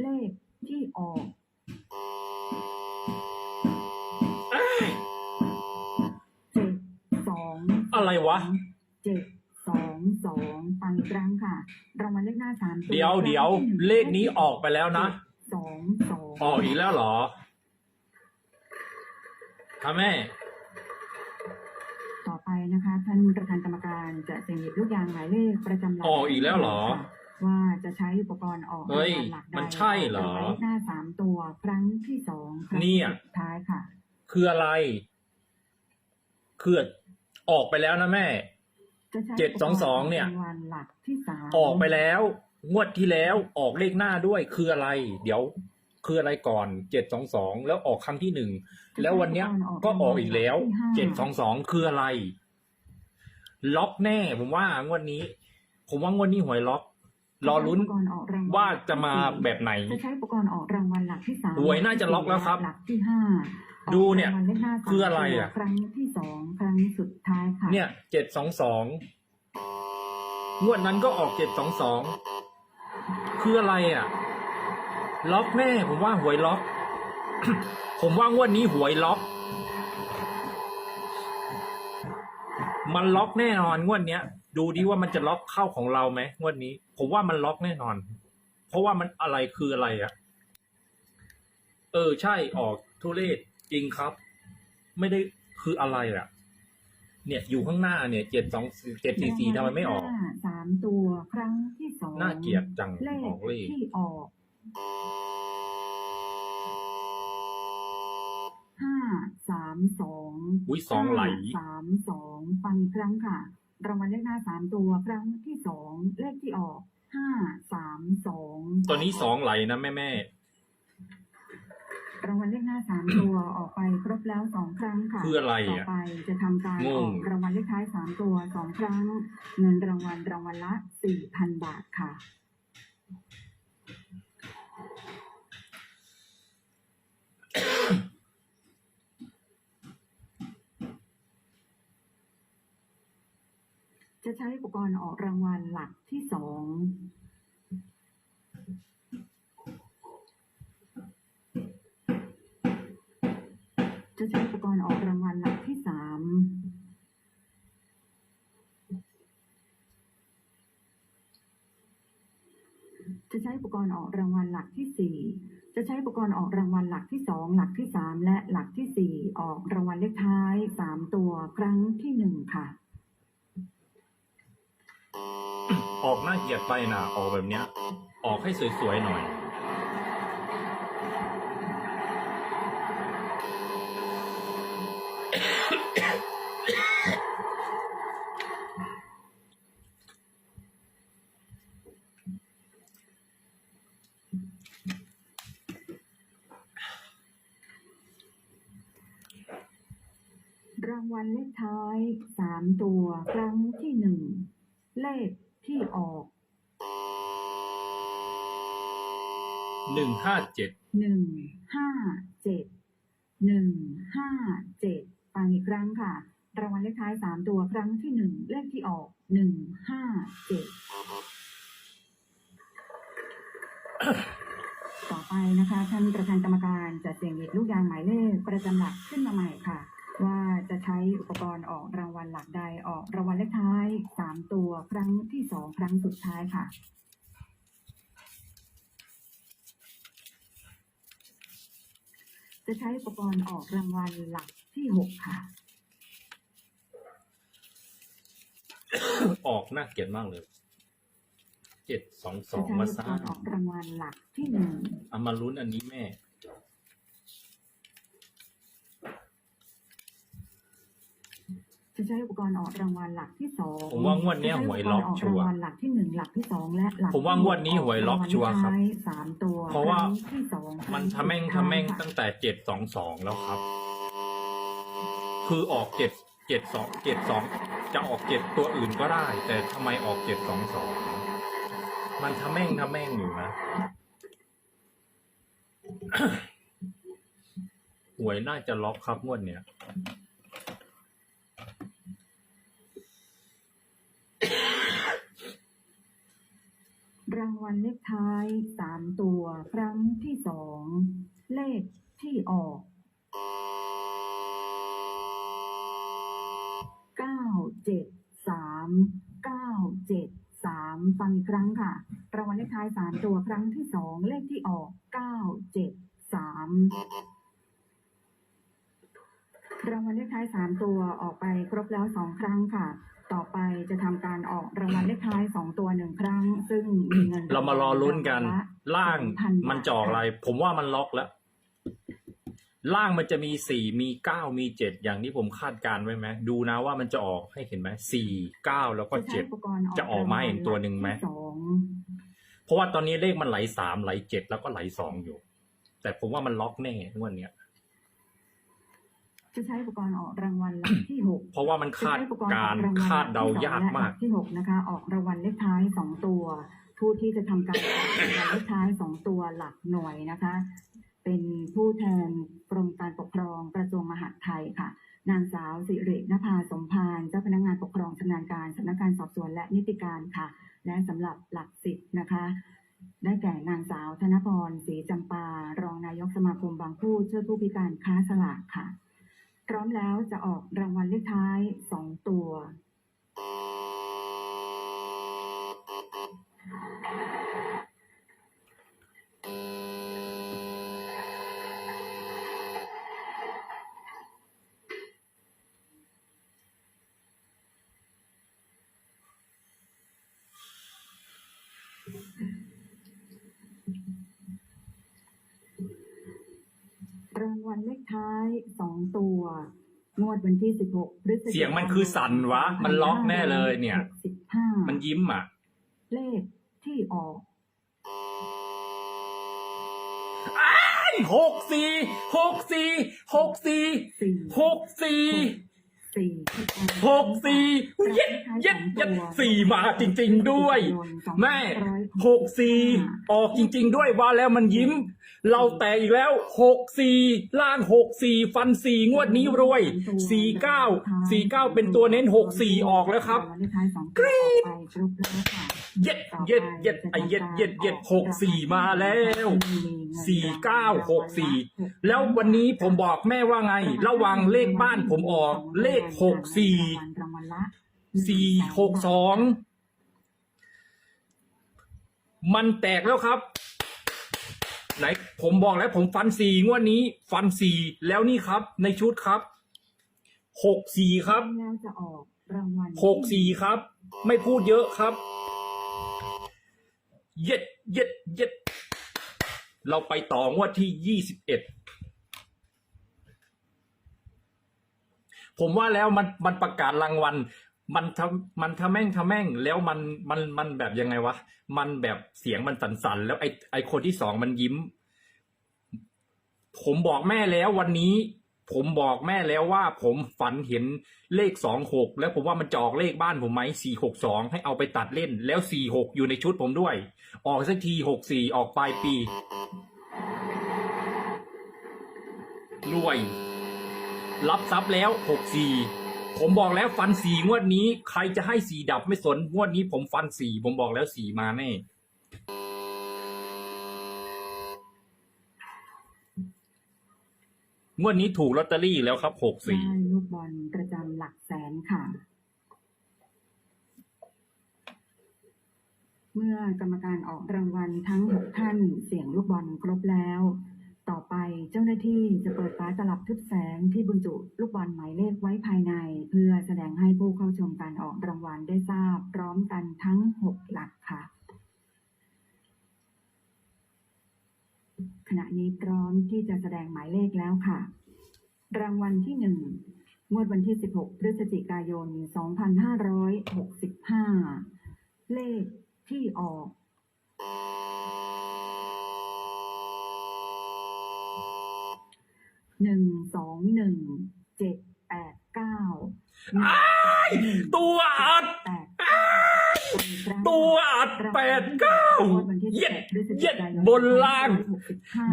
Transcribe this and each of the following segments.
เลขที่ออกเจ็ดสองอะไรวะ เจ็ดสองสองฟังอีกครั้งค่ะรางวัลเลขหน้าสามเดี๋ยวเดี๋ยวเลขนี้ออกไปแล้วนะสองสองออกอีกแล้วเหรอค่ะแม่ ต่อไปนะคะ ท่านประธานกรรมการจะเสี่ยงหยิบลูกยางหมายเลขประจำหลักอออีกแล้วเหรอ ว่าจะใช้อุปกรณ์ออกเฮ้ยรางวัลหลักใดมันใช่เหรอรางวัลเลขหน้าสามตัวครั้งที่สองครั้งเนี่ยสุดท้ายค่ะ คืออะไร คือออกไปแล้วนะแม่ จะใช้เจ็ดสองสองเนี่ย รางวัลหลักที่สามออกไปแล้ว งวดที่แล้วออกเลขหน้าด้วยคืออะไร เดี๋ยว คืออะไรก่อนเจ็ดสองสองแล้วออกครั้งที่หนึ่งแล้ววันเนี้ย ก็ออกอีกแล้วเจ็ดสองสองคืออะไร ล็อกแน่ ผมว่างวดนี้ ผมว่างวดนี้หวยล็อก รอลุ้นจะใช้อุปกรณ์ออกรางลว่าจะมาแบบไหนจะใช้อุปกรณ์ออกรางวัลหลักที่สามหวยน่าจะล็อกแล้วครับ หลักที่ห้าดูเนี่ยออกรางวัลเลขหน้าสามคืออะไรอะครั้งที่สองครั้งสุดท้ายค่ะ เนี่ยเจ็ดสองสองงวดนั้นก็ออกเจ็ดสองสองคืออะไรอะ ล็อกแน่ ผมว่าหวยล็อก ผมว่างวดนี้หวยล็อก มันล็อกแน่นอนงวดเนี้ย ดูดิว่ามันจะล็อกเข้าของเราไหมงวดนี้ ผมว่ามันล็อกแน่นอน เพราะว่ามันอะไรคืออะไรอะ เออใช่ออกทุเรศจริงครับ ไม่ได้คืออะไรอะ เนี่ยอยู่ข้างหน้าเนี่ยเจ็ดสองเจ็ดสี่สี่ทำไมไม่ออกรางวัลเลขหน้าสามตัวครั้งที่สองน่าเกลียดจังเลอขอกเลขที่ออกห้าสามสองอุ้ยสองไหลสามสองฟังอีกครั้งค่ะ รางวัลเลขหน้าสามตัวครั้งที่สองเลขที่ออกห้าสามสองตัวนี้สองไหลนะแม่แม่รางวัลเลขหน้าสามตัวออกไปครบแล้วสองครั้งค่ะคืออะไรต่ออะ ไปจะทำการงองอกรางวัลเลขท้ายสามตัวสองครั้ง เงินรางวัลรางวัลละสี่พันบาทค่ะ จะใช้อุปกรณ์ออกรางวัลหลักที่สองจะใช้อุปกรณ์ออกรางวัลหลักที่สามจะใช้อุปกรณ์ออกรางวัลหลักที่สี่จะใช้อุปกรณ์ออกรางวัลหลักที่สองหลักที่สามและหลักที่สี่ออกรางวัลเลขท้ายสามตัวครั้งที่หนึ่งค่ะ ออกหน่าเกียดไปนะออกแบบเนี้ย ออกให้สวยๆหน่อย รางวัลเลขท้ายสามตัว ครั้งที่หนึ่ง เลขที่ออกหนึ่งห้าเจ็ดหนึ่งห้าเจ็ดหนึ่งห้าเจ็ดฟังอีกครั้งค่ะรางวัลเลขท้ายสามตัวครั้งที่หนึ่งเลขที่ออกหนึ่งห้าเจ็ดต่อไปนะคะท่านประธานกรรมการจะเสี่ยงหยิบลูกยางหมายเลขประจำหลักขึ้นมาใหม่ค่ะ ว่าจะใช้อุปกรณ์ออกรางวัลหลักใดออกรางวัลเลขท้ายสามตัวครั้งที่สองครั้งสุดท้ายค่ะ จะใช้อุปกรณ์ออกรางวัลหลักที่หกค่ะ ออกน่าเกลียดมากเลยเจ็ดสองสจะองใช้มาอุปซ่ากรณ์ออกรางวัลหลักที่หนึ่งเอามาลุ้นอันนี้แม่ จะใช้อุปกรณ์ออกรางวัลหลักที่สองผมว่างวดเนี้ยหวยล็อกชัวร์จะใช้อุปกรณ์ออกรางวัลหลักที่หนึ่งหลักที่สองและหลักผมว่างวดนี้หวยล็อกชัวร์ครับางวัลเลขท้ายสามตัวเพราะว่าคงที่สองมันครั้ทำแม่งสุดทำแม่งท้ายค่ะตั้งแต่เจ็ดสองสองแล้วครับ คือออกเจ็ดเจ็ดสองเจ็ดสองจะออกเจ็ดตัวอื่นก็ได้ แต่ทำไมออกเจ็ดสองสองมันทำแม่งทำแม่งอยู่นะ หวยน่าจะล็อกครับงวดเนี้ย รางวั ลเลขท้ายสามตัวครั้งที่สอง เลขที่ออกเก้าเจ็ดสามเก้าเจ็ดสามฟังอีกครั้งค่ะรางวัลเลขท้ายสามตัวครั้งที่สองเลขที่ออกเก้าเจ็ดสามรางวัลเลขท้ายสามตัวออกไปครบแล้วสองครั้งค่ะ ต่อไปจะทำการออกรางวัลเลขท้ายสองตัวหนึ่งครั้ง ซึ่งมีเงิน เรามารอลุ้นกันรางวัลละล่าง2,000มันจะออกอะไร ผมว่ามันล็อกแล้ว ล่างมันจะมีสี่มีเก้ามีเจ็ดอย่างที่ผมคาดการณ์ไว้ไหมดูนะว่ามันจะออกให้เห็นไหมสี่เก้าแล้วก็เจ็ดจะใช้อุปกรณ์จะออกมาเห็นตัวหนึ่งไหมที่สองเพราะว่าตอนนี้เลขมันไหลสามไหลเจ็ดแล้วก็ไหลสองอยู่ แต่ผมว่ามันล็อกแน่งวันเนี้ย จะใช้อุปกรณ์ออกรางวัลหลักที่หกเพราะว่ามันคาดการณ์คาดเดายากมากที่หกนะคะ ออกรางวัลเลขท้ายสองตัว ผู้ที่จะทำการออกรางวัลเลขท้ายสองตัวหลักหน่วยนะคะ เป็นผู้แทนกรมการปกครองกระทรวงมหาดไทยค่ะ นางสาวสิรินภาสมพานเจ้าพนักงานปกครองชำนาญการสำนักงานสอบสวนและนิติการค่ะ และสำหรับหลักสิบนะคะได้แก่นางสาวธนพรศรีจำปา รองนายกสมาคมบางผู้ช่วยผู้พิการค้าสลากค่ะ พร้อมแล้วจะออกรางวัลเลขท้ายสองตัว วัลเลขท้ายสองตัวงวดวันที่16พฤศจิกายนเสียงมันคือสั่นวะ มันล็อกแน่เลยเนี่ย65มันยิ้มอะ เลขที่ออกหกสี่หกสี่หกสี่สี่หกสี่ สี่หกสี่เย็ดเย็ดเย็ดสี่มาจริง ๆด้วย แม่หกสี่ออกจริง ๆ ด้วยว่าแล้วมันยิ้ม เราแต่อีกแล้วหกสี่ล่างหกสี่ฟันสี่งวดนี้รวยสี่เก้าสี่เก้าเป็นตัวเน้นหกสี่ออกแล้วครับกรี๊ด เย็ดเย็ดเย็ดไอเย็ดเย็ดเย็ดหกสี่มาแล้วสี่เก้าหกสี่แล้ววันนี้ผมบอกแม่ว่าไง ระวังเลขบ้านผมออก เลขหกสี่สี่หกสองมันแตกแล้วครับ ไหนผมบอกแล้วผมฟันสี่งวดนี้ ฟันสี่แล้วนี่ครับ ในชุดครับหกสี่ครับแล้วจะออกรางวัลหกสี่ครับ ไม่พูดเยอะครับ เย็ดเย็ดเย็ดเราไปต่องวดที่ยี่สิบเอ็ดผมว่าแล้วมันมันประกาศรางวัล มันทำมันทำแม่งทำแม่งแล้วมันมันมันแบบยังไงวะ มันแบบเสียงมันสั่นๆ แล้วไอไอคนที่สองมันยิ้ม ผมบอกแม่แล้ววันนี้ ผมบอกแม่แล้วว่าผมฝันเห็นเลขสองหกแล้วผมว่ามันจะออกเลขบ้านผมไหมสี่หกสองให้เอาไปตัดเล่น แล้วสี่หกอยู่ในชุดผมด้วย ออกสักทีหกสี่ออกปลายปีรวย รับทรัพย์แล้วหกสี่ผมบอกแล้วฟันสี่งวดนี้ ใครจะให้สี่ดับไม่สนงวดนี้ผมฟันสี่ผมบอกแล้วสี่มาแน่ งวดนี้ถูกลอตเตอรี่แล้วครับหกสี่ได้ลูกบอลประจำหลักแสนค่ะ เมื่อกรรมการออกรางวัลทั้งหกท่านเสียงลูกบอลครบแล้ว ต่อไปเจ้าหน้าที่จะเปิดฝาตลับทึบแสงที่บรรจุลูกบอลหมายเลขไว้ภายใน เพื่อแสดงให้ผู้เข้าชมการออกรางวัลได้ทราบ พร้อมกันทั้งหกหลักค่ะ ขณะนี้พร้อมที่จะแสดงหมายเลขแล้วค่ะ รางวัลที่หนึ่งงวดวันที่ 16 พฤศจิกายน 2565 เลขที่ออกหนึ่งสองหนึ่งเจ็ดแปดเก้าตัวอัดแปด ตัวอัดแปดเก้าเย็ดเย็ดบนล่าง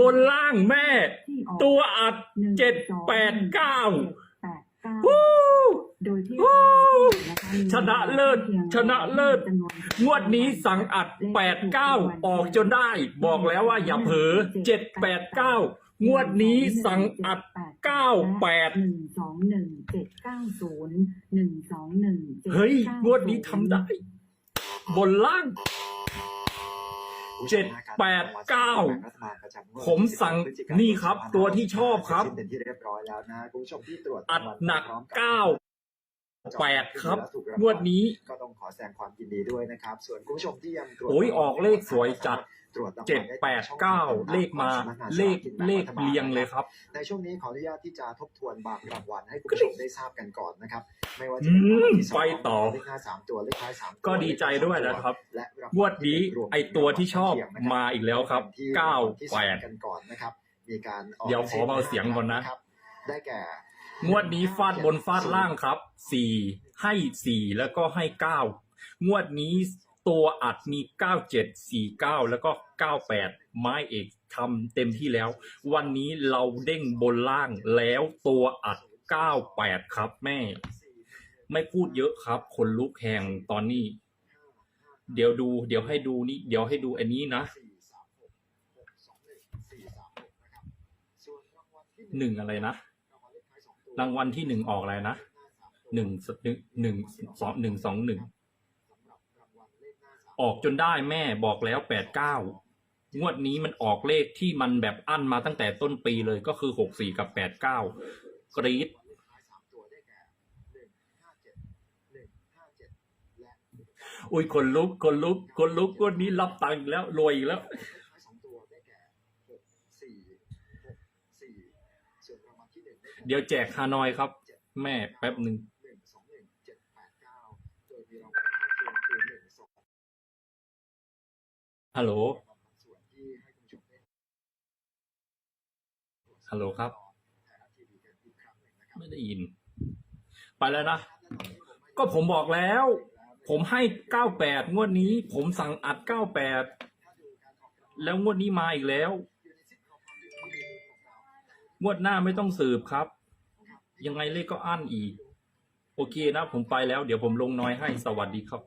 บนล่างแม่ ตัวอัดเจ็ดแปดเก้าแปดเก้าวู้โดยที่วู้นะคะมีชนะเลิศพียงชนะเลิศจำนวนงวดนี้สั่งอัดแปดเก้าออกจนได้ บอกแล้วว่าอย่าเผลอเจ็ดแปดเก้างวดนี้สั่งอัดเก้าแปดหนึ่งสองหนึ่งเจ็ดเก้าศูนย์หนึ่งสองหนึ่งเจ็ดเฮ้ยเก้างวดนี้ทำได้ บนล่างเจ็ดแปดเก้าผมสั่งนี่ครับตัวที่ชอบครับเป็นที่เรียบร้อยแล้วนะคุณผู้ชมที่ตรวจอัดหนักพร้อมเก้าแปดครับงวดนี้ก็ต้องขอแสดงความยินดีด้วยนะครับ ส่วนคุณผู้ชมที่ยังตรวจโอ้ยออกเลขสวยจัด ตรวจรางวัลเจ็ดแปดเก้าเลขมาเลขเลขเรียงเลยครับ ในช่วงนี้ขออนุญาตที่จะทบทวนบางรางวัลให้คุณผู้ชมได้ทราบกันก่อนนะครับ ไม่ว่าจะเป็นรางวัลที่สองไปต่อเลขหน้าสามตัวเลขท้ายสามตัวก็ดีใจด้วยนะครับและรางงวดนี้รมไอตัวที่ชอบรางวัลเคียงนะครับมาอีกแล้วครับที่เก้าที่แปสามดกันก่อนนะครับ มีการกเดี๋ยวขอเบาเสียงก่อนนะครับได้แก่งวดนี้ฟาดบนฟาดล่างครับสี่ให้สี่แล้วก็ให้เก้างวดนี้ ตัวอัดมีเก้าเจ็ดสี่เก้าแล้วก็เก้าแปดไม้เอกทำเต็มที่แล้ว วันนี้เราเด้งบนล่างแล้วตัวอัดเก้าแปดครับแม่ ไม่พูดเยอะครับ คนลุกแหงตอนนี้ เดี๋ยวดู เดี๋ยวให้ดูนี่ เดี๋ยวให้ดูอันนี้นะหนึ่งอะไรนะ รางวัลที่หนึ่งออกอะไรนะหนึ่งสหนึ่งหนึ่งสองหนึ่งสองหนึ่ง ออกจนได้แม่บอกแล้วแปดเก้างวดนี้มันออกเลขที่มันแบบอั้นมาตั้งแต่ต้นปีเลยก็คือหกสี่กับแปดเก้ากรีดอุ้ยคนลุกคนลุกคนลุกงวดนี้รับตังค์แล้วรวยอีกแล้วเดี๋ยวแจกฮานอยครับ แม่แป๊บหนึ่ง ฮัลโหล ฮัลโหลครับ ไม่ได้ยิน ไปแล้วนะ ก็ผมบอกแล้ว ผมให้เก้าแปดงวดนี้ ผมสั่งอัดเก้าแปดแล้วงวดนี้มาอีกแล้ว งวดหน้าไม่ต้องสืบครับ ยังไงเลขก็อั้นอีก โอเคนะ ผมไปแล้ว เดี๋ยวผมลงน้อยให้ สวัสดีครับ